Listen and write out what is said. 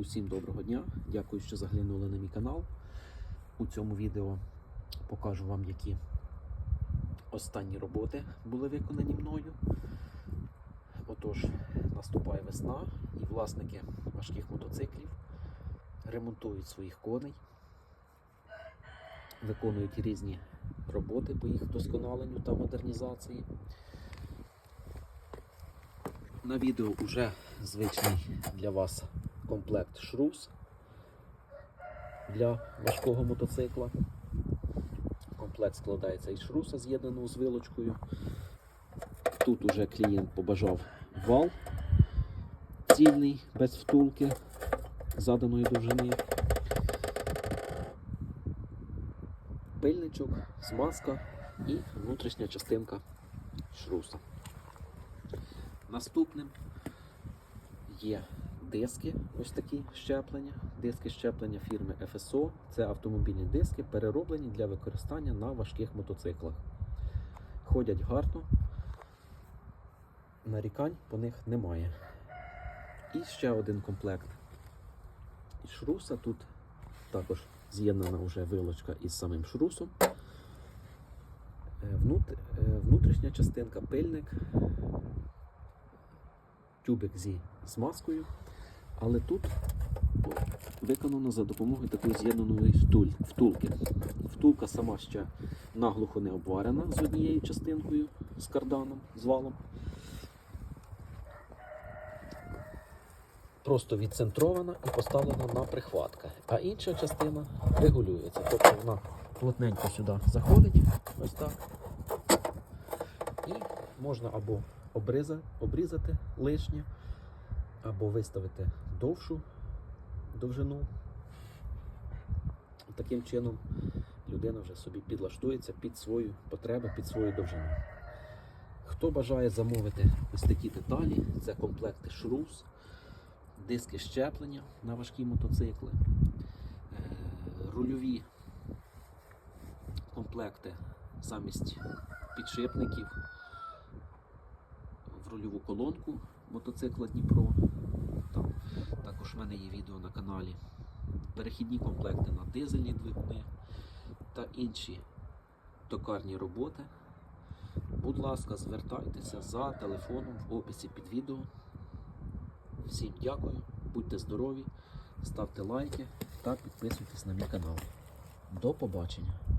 Усім доброго дня. Дякую, що заглянули на мій канал. У цьому відео покажу вам, які останні роботи були виконані мною. Отож, наступає весна, і власники важких мотоциклів ремонтують своїх коней, виконують різні роботи по їх вдосконаленню та модернізації. На відео вже звичний для вас комплект шрус для важкого мотоцикла. Комплект складається із шруса, з'єднаного з вилочкою. Тут уже клієнт побажав вал цільний, без втулки заданої довжини. Пильничок, смазка і внутрішня частинка шруса. Наступним є диски, ось такі щеплення. Диски щеплення фірми FSO. Це автомобільні диски, перероблені для використання на важких мотоциклах. Ходять гарно, нарікань по них немає. І ще один комплект із шруса. Тут також з'єднана вже вилочка із самим шрусом. Е, е, Внутрішня частинка пильник, тюбик зі смазкою, але тут виконано за допомогою такої з'єднаної втулки. Втулка сама ще наглухо не обварена з однією частинкою, з карданом, з валом. Просто відцентрована і поставлена на прихватка, а інша частина регулюється. Тобто вона плотненько сюди заходить, ось так. І можна або обріза, обрізати лишнє, або виставити довшу довжину. Таким чином людина вже собі підлаштується під свою потребу, під свою довжину. Хто бажає замовити ось такі деталі, це комплекти шрус, диски щеплення на важкі мотоцикли, е, рульові комплекти замість підшипників в рульову колонку мотоцикла Дніпро. Також в мене є відео на каналі. Перехідні комплекти на дизельні двигуни та інші токарні роботи. Будь ласка, звертайтеся за телефоном в описі під відео. Всім дякую, будьте здорові, ставте лайки та підписуйтесь на мій канал. До побачення!